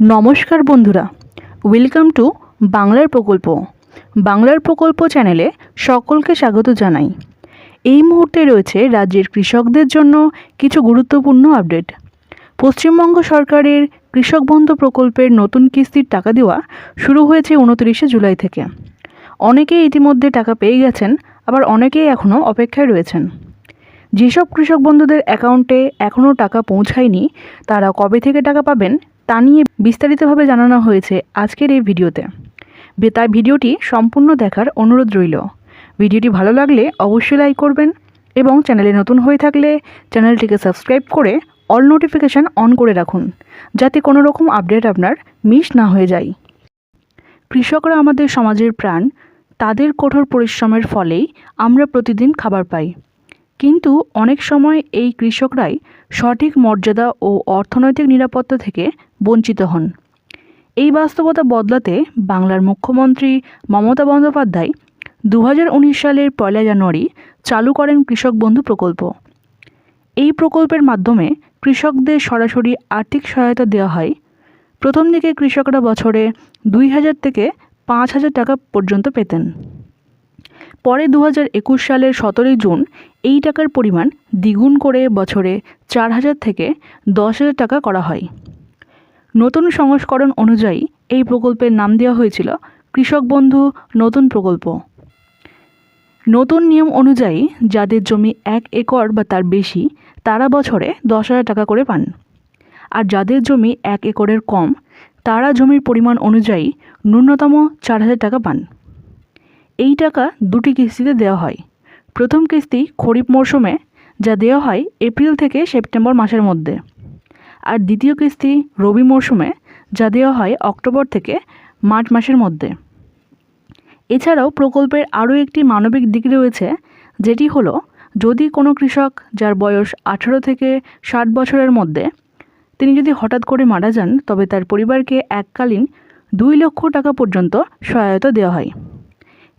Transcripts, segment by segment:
নমস্কার বন্ধুরা। Welcome to বাংলার প্রকল্প। বাংলার প্রকল্প চ্যানেলে সকলকে স্বাগত জানাই। এই মুহূর্তে রয়েছে রাজ্যের কৃষকদের জন্য কিছু গুরুত্বপূর্ণ আপডেট পশ্চিমবঙ্গ সরকারের কৃষক বন্ধু প্রকল্পের নতুন কিস্তির টাকা দেওয়া শুরু হয়েছে উনত্রিশে জুলাই থেকে। অনেকেই ইতিমধ্যে টাকা পেয়ে গেছেন, আবার অনেকেই এখনও অপেক্ষায় রয়েছেন। যেসব কৃষক বন্ধুদের অ্যাকাউন্টে এখনও টাকা পৌঁছায়নি, তারা কবে থেকে টাকা পাবেন তা নিয়ে বিস্তারিতভাবে জানানো হয়েছে আজকের এই ভিডিওতে। তাই ভিডিওটি সম্পূর্ণ দেখার অনুরোধ রইল। ভিডিওটি ভালো লাগলে অবশ্যই লাইক করবেন এবং চ্যানেলে নতুন হয়ে থাকলে চ্যানেলটিকে সাবস্ক্রাইব করে অল নোটিফিকেশান অন করে রাখুন, যাতে কোনো রকম আপডেট আপনার মিস না হয়ে যায়। কৃষকরা আমাদের সমাজের প্রাণ, তাদের কঠোর পরিশ্রমের ফলেই আমরা প্রতিদিন খাবার পাই। কিন্তু অনেক সময় এই কৃষকরাই সঠিক মর্যাদা ও অর্থনৈতিক নিরাপত্তা থেকে বঞ্চিত হন। এই বাস্তবতা বদলাতে বাংলার মুখ্যমন্ত্রী মমতা বন্দ্যোপাধ্যায় দু হাজার উনিশ সালের পয়লা জানুয়ারি চালু করেন কৃষক বন্ধু প্রকল্প। এই প্রকল্পের মাধ্যমে কৃষকদের সরাসরি আর্থিক সহায়তা দেওয়া হয়। প্রথম দিকে কৃষকরা বছরে দুই হাজার থেকে পাঁচ হাজার টাকা পর্যন্ত পেতেন। পরে দু হাজার একুশ সালের সতেরোই জুন এই টাকার পরিমাণ দ্বিগুণ করে বছরে চার হাজার থেকে দশ হাজার টাকা করা হয়। নতুন সংস্করণ অনুযায়ী এই প্রকল্পের নাম দেওয়া হয়েছিল কৃষক বন্ধু নতুন প্রকল্প। নতুন নিয়ম অনুযায়ী যাদের জমি এক একর বা তার বেশি, তারা বছরে দশ হাজার টাকা করে পান। আর যাদের জমি এক একরের কম, তারা জমির পরিমাণ অনুযায়ী ন্যূনতম চার হাজার টাকা পান। এই টাকা দুটি কিস্তিতে দেওয়া হয়। প্রথম কিস্তি খরিফ মরশুমে, যা দেওয়া হয় এপ্রিল থেকে সেপ্টেম্বর মাসের মধ্যে। আর দ্বিতীয় কিস্তি রবি মরশুমে, যা দেওয়া হয় অক্টোবর থেকে মার্চ মাসের মধ্যে। এছাড়াও প্রকল্পের আরও একটি মানবিক দিক রয়েছে, যেটি হলো, যদি কোনো কৃষক যার বয়স আঠারো থেকে ষাট বছরের মধ্যে, তিনি যদি হঠাৎ করে মারা যান, তবে তার পরিবারকে এককালীন দুই লক্ষ টাকা পর্যন্ত সহায়তা দেওয়া হয়।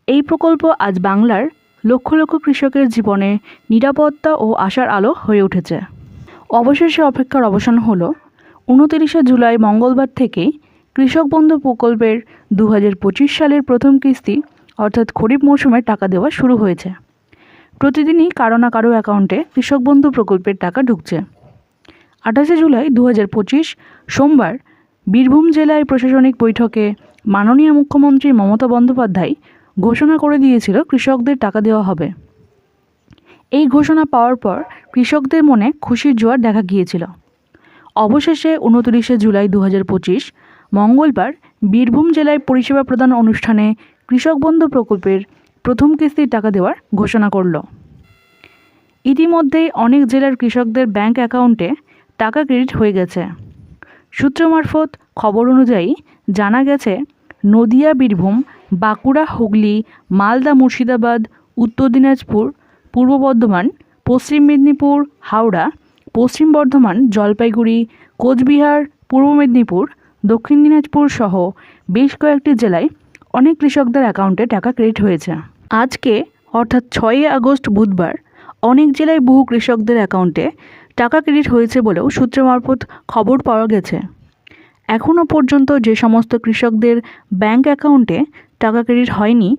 এই প্রকল্প আজ বাংলার লক্ষ লক্ষ কৃষকের জীবনে নিরাপত্তা ও আশার আলো হয়ে উঠেছে। অবশেষে অপেক্ষার অবসান হলো উনতিরিশে জুলাই মঙ্গলবার থেকেই কৃষক বন্ধু প্রকল্পের দু হাজার পঁচিশ সালের প্রথম কিস্তি, অর্থাৎ খরিফ মৌসুমে টাকা দেওয়া শুরু হয়েছে। প্রতিদিনই কারও না কারও অ্যাকাউন্টে কৃষক বন্ধু প্রকল্পের টাকা ঢুকছে। আঠাশে জুলাই দু হাজার পঁচিশ সোমবার বীরভূম জেলায় প্রশাসনিক বৈঠকে মাননীয় মুখ্যমন্ত্রী মমতা বন্দ্যোপাধ্যায় ঘোষণা করে দিয়েছিল কৃষকদের টাকা দেওয়া হবে। এই ঘোষণা পাওয়ার পর কৃষকদের মনে খুশির জোয়ার দেখা গিয়েছিল। অবশেষে উনত্রিশে জুলাই দু পঁচিশ, মঙ্গলবার বীরভূম জেলায় পরিষেবা প্রদান অনুষ্ঠানে কৃষক বন্ধু প্রকল্পের প্রথম কিস্তির টাকা দেওয়ার ঘোষণা করল। ইতিমধ্যেই অনেক জেলার কৃষকদের ব্যাংক অ্যাকাউন্টে টাকা ক্রেডিট হয়ে গেছে। সূত্র মারফত খবর অনুযায়ী জানা গেছে, নদিয়া, বীরভূম বাঁকুড়া, হুগলি, মালদা, মুর্শিদাবাদ, উত্তর দিনাজপুর, পূর্ব বর্ধমান, পশ্চিম মেদিনীপুর, হাওড়া, পশ্চিম বর্ধমান, জলপাইগুড়ি, কোচবিহার, পূর্ব মেদিনীপুর, দক্ষিণ দিনাজপুর সহ বেশ কয়েকটি জেলায় অনেক কৃষকদের অ্যাকাউন্টে টাকা ক্রেডিট হয়েছে। আজকে, অর্থাৎ ছয়ই আগস্ট বুধবার, অনেক জেলায় বহু কৃষকদের অ্যাকাউন্টে টাকা ক্রেডিট হয়েছে বলেও সূত্র মারফত খবর পাওয়া গেছে। এখনও পর্যন্ত যে সমস্ত কৃষকদের ব্যাংক অ্যাকাউন্টে টাকা ক্রেডিট হয়নি,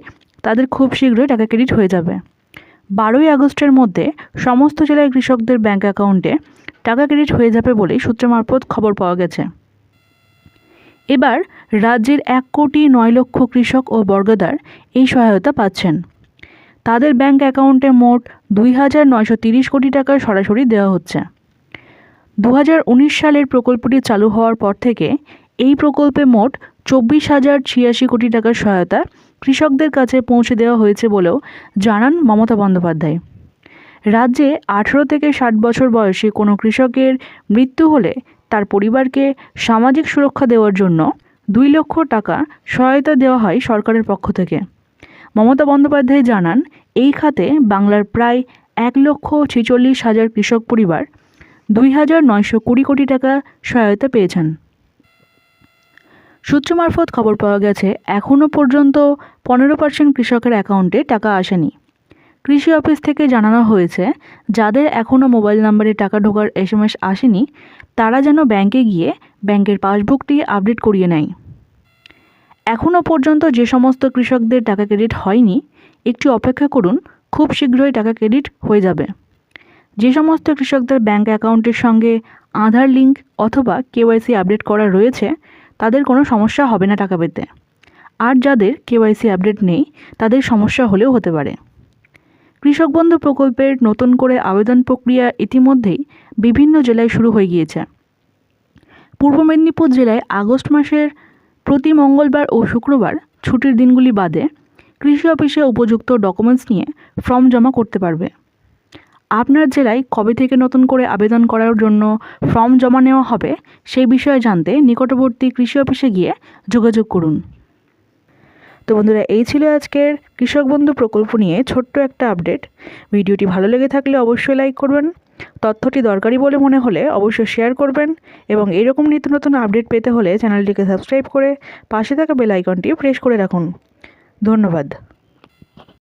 তাদের খুব শীঘ্রই টাকা ক্রেডিট হয়ে যাবে। বারোই আগস্টের মধ্যে সমস্ত জেলায় কৃষকদের ব্যাংক অ্যাকাউন্টে টাকা ক্রেডিট হয়ে যাবে বলেই সূত্র মারফত খবর পাওয়া গেছে। এবার রাজ্যের এক কোটি নয় লক্ষ কৃষক ও বর্গদার এই সহায়তা পাচ্ছেন। তাদের ব্যাংক অ্যাকাউন্টে মোট দুই হাজার নয়শো তিরিশ কোটি টাকা সরাসরি দেওয়া হচ্ছে। দু হাজার উনিশ সালের প্রকল্পটি চালু হওয়ার পর থেকে এই প্রকল্পে মোট চব্বিশ হাজার ছিয়াশি কোটি টাকার সহায়তা কৃষকদের কাছে পৌঁছে দেওয়া হয়েছে বলেও জানান মমতা বন্দ্যোপাধ্যায়। রাজ্যে আঠেরো থেকে ষাট বছর বয়সে কোনো কৃষকের মৃত্যু হলে তার পরিবারকে সামাজিক সুরক্ষা দেওয়ার জন্য দুই লক্ষ টাকা সহায়তা দেওয়া হয় সরকারের পক্ষ থেকে। মমতা বন্দ্যোপাধ্যায় জানান, এই খাতে বাংলার প্রায় এক লক্ষ ছেচল্লিশ হাজার কৃষক পরিবার দুই হাজার নয়শো কুড়ি কোটি টাকা সহায়তা পেয়েছেন। সূত্র মারফত খবর পাওয়া গেছে এখনও পর্যন্ত পনেরো পার্সেন্ট কৃষকের অ্যাকাউন্টে টাকা আসেনি। কৃষি অফিস থেকে জানানো হয়েছে, যাদের এখনও মোবাইল নাম্বারে টাকা ঢোকার এসএমএস আসেনি, তারা যেন ব্যাংকে গিয়ে ব্যাংকের পাসবুকটি আপডেট করিয়ে নেয়। এখনও পর্যন্ত যে সমস্ত কৃষকদের টাকা ক্রেডিট হয়নি, একটু অপেক্ষা করুন, খুব শীঘ্রই টাকা ক্রেডিট হয়ে যাবে। যে সমস্ত কৃষকদের ব্যাংক অ্যাকাউন্টের সঙ্গে আধার লিঙ্ক অথবা কেওয়াইসি আপডেট করা রয়েছে তাদের কোনো সমস্যা হবে না টাকা পেতে। আর যাদের কেওয়াইসি আপডেট নেই, তাদের সমস্যা হলেও হতে পারে। কৃষক বন্ধু প্রকল্পের নতুন করে আবেদন প্রক্রিয়া ইতিমধ্যেই বিভিন্ন জেলায় শুরু হয়ে গিয়েছে। পূর্ব মেদিনীপুর জেলায় আগস্ট মাসের প্রতি মঙ্গলবার ও শুক্রবার ছুটির দিনগুলি বাদে কৃষি অফিসে উপযুক্ত ডকুমেন্টস নিয়ে ফর্ম জমা করতে পারবে। আপনার জেলায় কবে থেকে নতুন করে আবেদন করার জন্য ফর্ম জমা নেওয়া হবে সেই বিষয়ে জানতে নিকটবর্তী কৃষি অফিসে গিয়ে যোগাযোগ করুন। তো বন্ধুরা, এই ছিল আজকের কৃষক বন্ধু প্রকল্প নিয়ে ছোট্ট একটা আপডেট। ভিডিওটি ভালো লেগে থাকলে অবশ্যই লাইক করবেন, তথ্যটি দরকারি বলে মনে হলে অবশ্যই শেয়ার করবেন এবং এরকম নিত্য নতুন আপডেট পেতে হলে চ্যানেলটিকে সাবস্ক্রাইব করে পাশে থাকা বেল আইকনটি প্রেস করে রাখুন। ধন্যবাদ।